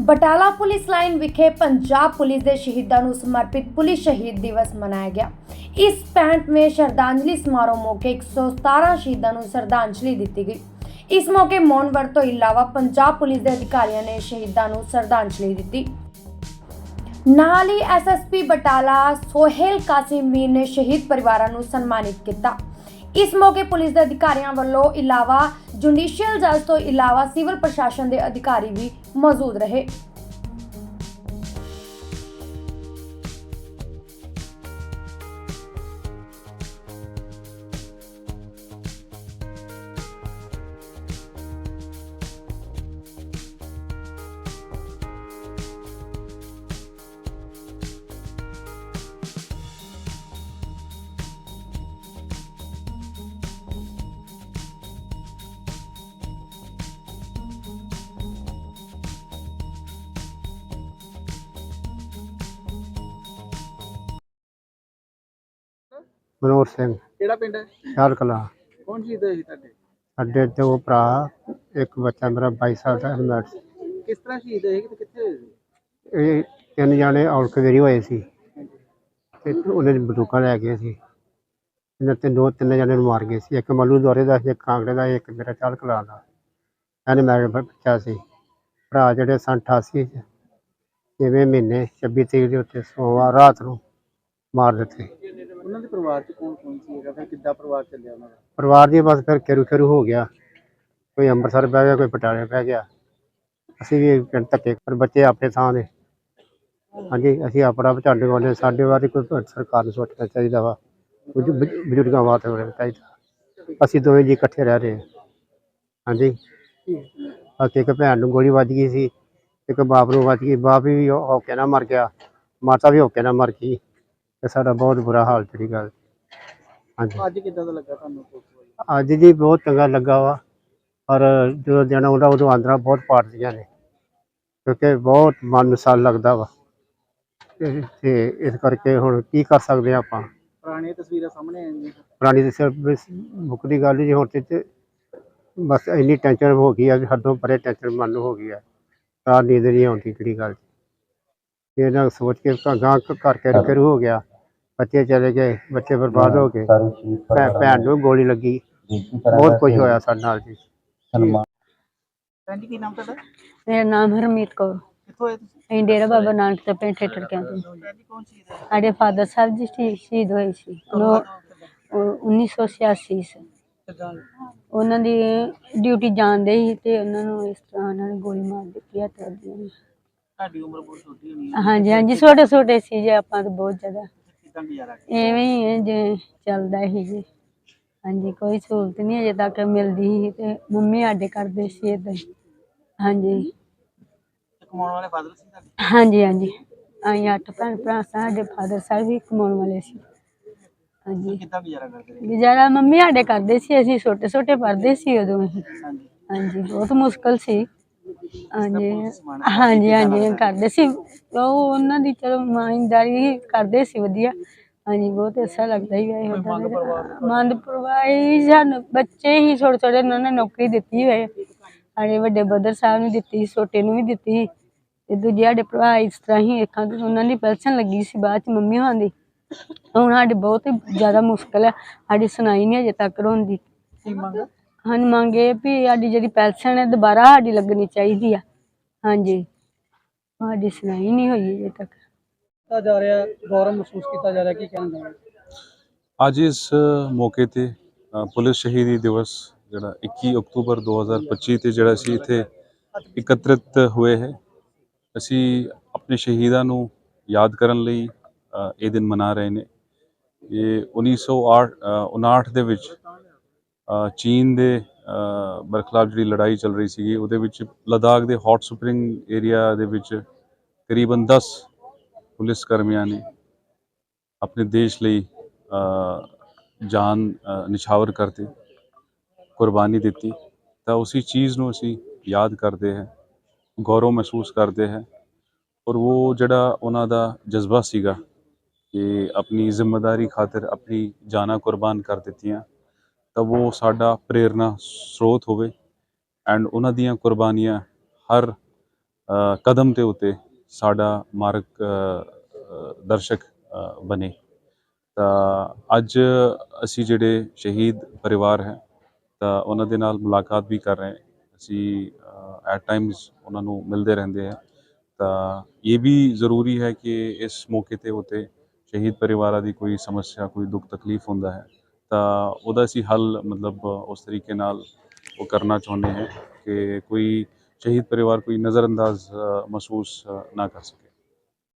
Batala police line ਵਿਖੇ Punjab police ਦੇ ਸ਼ਹੀਦਾਂ ਨੂੰ ਸਮਰਪਿਤ ਪੁਲਿਸ ਸ਼ਹੀਦ ਦਿਵਸ ਮਨਾਇਆ ਗਿਆ। ਇਸ 65ਵੇਂ ਸ਼ਰਧਾਂਜਲੀ ਸਮਾਰੋਹ ਮੌਕੇ 117 ਸ਼ਹੀਦਾਂ ਨੂੰ ਸ਼ਰਧਾਂਜਲੀ ਦਿੱਤੀ ਗਈ। ਇਸ ਮੌਕੇ ਮੋਨਵਰਤ ਤੋਂ ਇਲਾਵਾ ਪੰਜਾਬ ਪੁਲਿਸ ਦੇ ਅਧਿਕਾਰੀਆਂ ਨੇ ਸ਼ਹੀਦਾਂ ਨੂੰ ਸ਼ਰਧਾਂਜਲੀ ਦਿੱਤੀ। ਨਾਲ ਹੀ ਐਸਐਸਪੀ ਬਟਾਲਾ ਸੋਹੇਲ ਕਾਸਿਮ ਮੀਰ ਨੇ ਸ਼ਹੀਦ ਪਰਿਵਾਰਾਂ ਨੂੰ ਸਨਮਾਨਿਤ ਕੀਤਾ। ਇਸ ਮੌਕੇ ਪੁਲਿਸ ਦੇ ਅਧਿਕਾਰੀਆਂ ਵੱਲੋਂ ਇਲਾਵਾ ਜੁਡੀਸ਼ੀਅਲ ਜੱਜ ਤੋਂ ਇਲਾਵਾ ਸਿਵਲ ਪ੍ਰਸ਼ਾਸਨ ਦੇ ਅਧਿਕਾਰੀ ਵੀ ਮੌਜੂਦ ਰਹੇ। ਮਨੋਹਰ ਸਿੰਘ। ਕਿਹੜਾ ਪਿੰਡ ਹੈ? ਸ਼ਾਲ ਕਲਾ ਕੌਣ ਹੋਏ ਸੀ ਤੁਹਾਡੇ? ਸਾਡੇ ਦੋ ਭਰਾ ਇੱਕ ਬੱਚਾ ਮੇਰਾ 22 ਸਾਲ ਦਾ ਹਰਮੈਟ ਕਿਸ ਤਰ੍ਹਾਂ ਸ਼ਹੀਦ ਹੋਏ ਤੇ ਕਿੱਥੇ ਹੋਏ ਸੀ? ਇਹ ਤਿੰਨ ਜਾਣੇ ਔਲਖ ਵੇਰੀ ਹੋਏ ਸੀ। ਤੇ ਉਹਨੇ ਬੰਦੂਕਾਂ ਲੈ ਗਏ ਸੀ। ਇਹਨਾਂ ਤੇ ਦੋ ਤਿੰਨ ਜਾਣੇ ਨੂੰ ਮਾਰ ਗਏ ਸੀ। ਇੱਕ ਮੱਲੂ ਦੌਰੇ ਦਾ ਸੀ ਇੱਕ ਕਾਂਗੜੇ ਦਾ ਇੱਕ ਮੇਰਾ ਚਾਲ ਕਲਾ ਦਾ। ਇਹਨੇ ਮੇਰੇ ਬੱਚਾ ਸੀ ਭਰਾ ਜਿਹੜੇ ਸਨ 88 ਚ ਛੇਵੇਂ ਮਹੀਨੇ 26 ਤਰੀਕ ਦੇ ਉੱਤੇ ਸੋਮਵਾਰ ਰਾਤ ਨੂੰ ਮਾਰ ਦਿੱਤੇ? ਉਹਨਾਂ ਦੇ ਪਰਿਵਾਰ ਚ ਕੌਣ ਕੌਣ ਸੀ ਹੈਗਾ? ਫਿਰ ਕਿੱਦਾਂ ਪਰਿਵਾਰ ਚੱਲਿਆ ਉਹਨਾਂ ਦਾ? ਪਰਿਵਾਰ ਦੀ ਬਸ ਫਿਰ ਕਿਰੂ ਕਿਰੂ ਹੋ ਗਿਆ। ਕੋਈ ਅੰਮ੍ਰਿਤਸਰ ਬਹਿ ਗਿਆ, ਕੋਈ ਪਟਿਆਲੇ ਬਹਿ ਗਿਆ। ਅਸੀਂ ਵੀ ਪਿੰਡ ਧੱਕੇ ਪਰ ਬੱਚੇ ਆਪਣੇ ਥਾਂ ਦੇ। ਹਾਂਜੀ, ਅਸੀਂ ਆਪਣਾ ਝਾਂਡੇ ਵਾਲੇ ਸਾਡੇ ਬਾਰੇ ਕੋਈ ਸਰਕਾਰ ਨੂੰ ਸੋਚਣਾ ਚਾਹੀਦਾ ਵਾ। ਬਜ਼ੁ- ਬਜ਼ੁਰਗਾਂ ਵਾਸਤੇ ਹੋਣਾ ਚਾਹੀਦਾ। ਅਸੀਂ ਦੋਵੇਂ ਜੀ ਇਕੱਠੇ ਰਹਿ ਰਹੇ ਹਾਂ। ਹਾਂਜੀ। ਬਾਕੀ ਇੱਕ ਭੈਣ ਨੂੰ ਗੋਲੀ ਵੱਜ ਗਈ ਸੀ, ਇੱਕ ਬਾਪ ਨੂੰ ਵੱਜ ਗਈ। ਬਾਪ ਵੀ ਹੋ ਹੋ ਕੇ ਨਾ ਮਰ ਗਿਆ। ਮਾਤਾ ਵੀ ਹੋ ਕੇ ਨਾ ਮਰ ਗਈ। ਤੇ ਸਾਡਾ ਬਹੁਤ ਬੁਰਾ ਹਾਲ ਜਿਹੜੀ ਗੱਲ। ਹਾਂਜੀ। ਅੱਜ ਕਿੱਦਾਂ ਦਾ ਲੱਗਾ ਤੁਹਾਨੂੰ? ਅੱਜ ਜੀ ਬਹੁਤ ਚੰਗਾ ਲੱਗਾ ਵਾ। ਪਰ ਜਦੋਂ ਦਿਨ ਆਉਂਦਾ ਉਦੋਂ ਆਂਦਰਾਂ ਬਹੁਤ ਪਾੜਦੀਆਂ ਨੇ। ਕਿਉਂਕਿ ਬਹੁਤ ਮਨ ਨੂੰ ਸਾਲ ਲੱਗਦਾ ਵਾ। ਤੇ ਤੇ ਇਸ ਕਰਕੇ ਹੁਣ ਕੀ ਕਰ ਸਕਦੇ ਆ ਆਪਾਂ? ਪੁਰਾਣੀਆਂ ਤਸਵੀਰਾਂ ਸਾਹਮਣੇ ਆਈਆਂ। ਪੁਰਾਣੀ ਮੁੱਕ ਦੀ ਗੱਲ ਜੀ ਹੁਣ ਤੇ ਤੇ ਬਸ ਇੰਨੀ ਟੈਨਸ਼ਨ ਹੋ ਗਈ ਆ ਵੀ ਹੱਦੋਂ ਪਰੇ ਟੈਨਸ਼ਨ ਮਨ ਨੂੰ ਹੋ ਗਈ ਆ। ਤਾਂ ਨੀਂਦ ਨਹੀਂ ਆਉਂਦੀ ਕਿਹੜੀ ਗੱਲ। ਇਹ ਨਾ ਸੋਚ ਕੇ ਗਾਂ ਕਰਕੇ ਰੁਕਰੂ ਹੋ ਗਿਆ। ਬੱਚੇ ਚਲੇ ਗਏ ਬੱਚੇ ਬਰਬਾਦ ਹੋ ਗਏ। ਭੈ- ਭੈਣ ਨੂੰ ਗੋਲੀ ਲੱਗੀ। ਬਹੁਤ ਕੁਝ ਹੋਇਆ ਸਾਡੇ ਨਾਲ ਜੀ। ਭੈਣ ਜੀ ਕੀ ਨਾਮ ਤੁਹਾਡਾ? ਮੇਰਾ ਨਾਮ ਹਰਮੀਤ ਕੌਰ। ਕਿੱਥੋਂ ਆਏ ਤੁਸੀਂ? ਅਸੀਂ ਡੇਰਾ ਬਾਬਾ ਨਾਨਕ ਤੇ ਪਿੰਡ ਠੇਠੜ ਕੇ ਆਉਂਦੇ ਭੈਣ ਜੀ ਕੌਣ ਸ਼ਹੀਦ ਹੈ ਸਾਡੇ ਫਾਦਰ ਸਾਹਿਬ ਜੀ ਸ਼ਹੀ- ਸ਼ਹੀਦ ਹੋਏ ਸੀ। ਉਹ ਉਹ 1986 ਚ। ਕਿੱਦਾਂ ਉਹਨਾਂ ਦੀ ਡਿਊਟੀ ਜਾਣਦੇ ਸੀ ਤੇ ਉਹਨਾਂ ਨੂੰ ਇਸ ਤਰ੍ਹਾਂ ਉਹਨਾਂ ਨੇ ਗੋਲੀ ਮਾਰ ਦਿੱਤੀ ਵੱਜੀਆਂ ਨੇ। ਤੁਹਾਡੀ ਉਮਰ ਬਹੁਤ ਛੋਟੀ ਹੋਣੀ ਹੈ। ਹਾਂਜੀ ਹਾਂਜੀ ਛੋਟੇ ਛੋਟੇ ਸੀ ਜੇ ਆਪਾਂ ਤਾਂ ਬਹੁਤ ਜ਼ਿਆਦਾ। ਕਿੱਦਾਂ ਗੁਜ਼ਾਰਾ ਕੀਤਾ? ਐਵੇਂ ਹੀ ਹੈ ਜੇ ਚੱਲਦਾ ਹੀ ਜੀ ਹਾਂਜੀ ਕੋਈ ਸਹੂਲਤ ਨਹੀਂ ਅਜੇ ਤੱਕ ਮਿਲਦੀ ਸੀ ਤੇ ਮੰਮੀ ਸਾਡੇ ਕਰਦੇ ਸੀ ਹੀ। ਹਾਂਜੀ। ਕਮਾਉਣ ਵਾਲੇ ਫਾਦਰ ਸੀ ਤੁਹਾਡੇ? ਹਾਂਜੀ ਹਾਂਜੀ। ਅਸੀਂ ਅੱਠ ਭੈਣ ਭਰਾ ਸਾਂ, ਸਾਡੇ ਫਾਦਰ ਸਾਹਿਬ ਵੀ ਕਮਾਉਣ ਵਾਲੇ ਸੀ। ਹਾਂਜੀ। ਕਿੱਦਾਂ ਗੁਜ਼ਾਰਾ ਕਰਦੇ ਰਹੇ? ਗੁਜ਼ਾਰਾ ਮੰਮੀ ਸਾਡੇ ਕਰਦੇ ਸੀ ਅਸੀਂ ਛੋਟੇ ਛੋਟੇ ਪੜ੍ਹਦੇ ਸੀ ਉਦੋਂ ਅਸੀਂ। ਹਾਂਜੀ। ਹਾਂਜੀ ਬਹੁਤ ਮੁਸ਼ਕਲ ਸੀ। ਹਾਂਜੀ। ਹਾਂਜੀ ਹਾਂਜੀ ਕਰਦੇ ਸੀ। ਉਹ ਉਹਨਾਂ ਦੀ ਚਲੋ ਇਮਾਨਦਾਰੀ ਕਰਦੇ ਸੀ ਵਧੀਆ। ਹਾਂਜੀ ਬਹੁਤ ਅੱਛਾ ਲੱਗਦਾ ਹੀ ਹੈ ਮੰਦ ਪਰਵਾਹੀ ਸਾਨੂੰ ਬੱਚੇ ਹੀ ਛੋਟੇ ਛੋਟੇ ਉਹਨਾਂ ਨੇ ਨੌਕਰੀ ਦਿੱਤੀ ਹੋਏ ਸਾਡੇ ਵੱਡੇ ਬਦਰ ਸਾਹਿਬ ਨੂੰ ਦਿੱਤੀ ਛੋਟੇ ਨੂੰ ਵੀ ਦਿੱਤੀ ਤੇ ਦੂਜੇ ਸਾਡੇ ਭਰਾ ਇਸ ਤਰ੍ਹਾਂ ਹੀ ਤੇ ਉਹਨਾਂ ਦੀ ਪੈਨਸ਼ਨ ਲੱਗੀ ਸੀ ਬਾਅਦ ਚ ਮੰਮੀ ਹੋਣਾ ਦੀ। ਹੁਣ ਸਾਡੇ ਬਹੁਤ ਹੀ ਜ਼ਿਆਦਾ ਮੁਸ਼ਕਲ ਹੈ। ਸਾਡੀ ਸੁਣਾਈ ਨਹੀਂ ਅਜੇ ਤੱਕ ਮੰਗ? ਹਨ ਮੰਗੇ ਵੀ ਸਾਡੀ ਜਿਹੜੀ ਪੈਨਸ਼ਨ ਹੈ ਦੁਬਾਰਾ ਸਾਡੀ ਲੱਗਣੀ ਚਾਹੀਦੀ ਆ। ਹਾਂਜੀ। ਸਾਡੀ ਸੁਣਾਈ ਨਹੀਂ ਹੋਈ ਅਜੇ ਤੱਕ। ਕੀਤਾ ਜਾ ਰਿਹਾ ਗੌਰਵ ਮਹਿਸੂਸ ਕੀਤਾ ਜਾ ਰਿਹਾ ਕੀ ਕਹਿਣਾ ਚਾਹੁੰਦੇ ਅੱਜ ਇਸ ਮੌਕੇ ਤੇ ਅ, ਪੁਲਿਸ ਸ਼ਹੀਦੀ ਦਿਵਸ ਜਿਹੜਾ 21 ਅਕਤੂਬਰ 2025 ਤੇ ਜਿਹੜਾ ਅਸੀਂ ਇੱਥੇ ਇਕੱਤਰਿਤ ਹੋਏ ਹੈ ਅਸੀਂ ਆਪਣੇ ਸ਼ਹੀਦਾਂ ਨੂੰ ਯਾਦ ਕਰਨ ਲਈ ਅ, ਇਹ ਦਿਨ ਮਨਾ ਰਹੇ ਨੇ। ਇਹ 1908 ਅ, 59 ਦੇ ਵਿੱਚ ਚੀਨ ਦੇ ਅ, ਬਰਖਲਾਫ ਜਿਹੜੀ ਲੜਾਈ ਚੱਲ ਰਹੀ ਸੀਗੀ ਉਹਦੇ ਵਿੱਚ ਲਦਾਖ ਦੇ ਹੌਟ ਸਪਰਿੰਗ ਏਰੀਆ ਦੇ ਵਿੱਚ ਤਕਰੀਬਨ 10 ਪੁਲਿਸ ਕਰਮੀਆਂ ਨੇ ਆਪਣੇ ਦੇਸ਼ ਲਈ ਜਾਨ ਨਿਛਾਵਰ ਕਰਤੀ ਕੁਰਬਾਨੀ ਦਿੱਤੀ। ਤਾਂ ਉਸੇ ਚੀਜ਼ ਨੂੰ ਅਸੀਂ ਯਾਦ ਕਰਦੇ ਹਾਂ ਗੌਰਵ ਮਹਿਸੂਸ ਕਰਦੇ ਹਾਂ ਔਰ ਉਹ ਜਿਹੜਾ ਉਹਨਾਂ ਦਾ ਜਜ਼ਬਾ ਸੀਗਾ ਕਿ ਆਪਣੀ ਜ਼ਿੰਮੇਵਾਰੀ ਖਾਤਰ ਆਪਣੀ ਜਾਨਾਂ ਕੁਰਬਾਨ ਕਰ ਦਿੱਤੀਆਂ ਤਾਂ ਉਹ ਸਾਡਾ ਪ੍ਰੇਰਨਾ ਸਰੋਤ ਹੋਵੇ। ਐਂਡ ਉਹਨਾਂ ਦੀਆਂ ਕੁਰਬਾਨੀਆਂ ਹਰ ਕਦਮ ਦੇ ਉੱਤੇ ਸਾਡਾ ਮਾਰਗ ਦਰਸ਼ਕ ਬਣੇ। ਤਾਂ ਅੱਜ ਅਸੀਂ ਜਿਹੜੇ ਸ਼ਹੀਦ ਪਰਿਵਾਰ ਹੈ, ਤਾਂ ਉਹਨਾਂ ਦੇ ਨਾਲ ਮੁਲਾਕਾਤ ਵੀ ਕਰ ਰਹੇ ਅਸੀਂ ਐਟ ਟਾਈਮਸ ਉਹਨਾਂ ਨੂੰ ਮਿਲਦੇ ਰਹਿੰਦੇ ਹਾਂ। ਤਾਂ ਇਹ ਵੀ ਜ਼ਰੂਰੀ ਹੈ ਕਿ ਇਸ ਮੌਕੇ ਤੇ ਉਤੇ ਸ਼ਹੀਦ ਪਰਿਵਾਰਾਂ ਦੀ ਕੋਈ ਸਮੱਸਿਆ, ਕੋਈ ਦੁੱਖ ਤਕਲੀਫ ਹੁੰਦਾ ਹੈ ਤਾਂ ਉਹਦਾ ਅਸੀਂ ਹੱਲ ਮਤਲਬ ਉਸ ਤਰੀਕੇ ਨਾਲ ਉਹ ਕਰਨਾ ਚਾਹੁੰਦੇ ਹਾਂ ਕਿ ਕੋਈ ਸ਼ਹੀਦ ਪਰਿਵਾਰ ਕੋਈ ਨਜ਼ਰਅੰਦਾਜ਼ ਮਹਿਸੂਸ ਨਾ ਕਰ ਸਕੇ।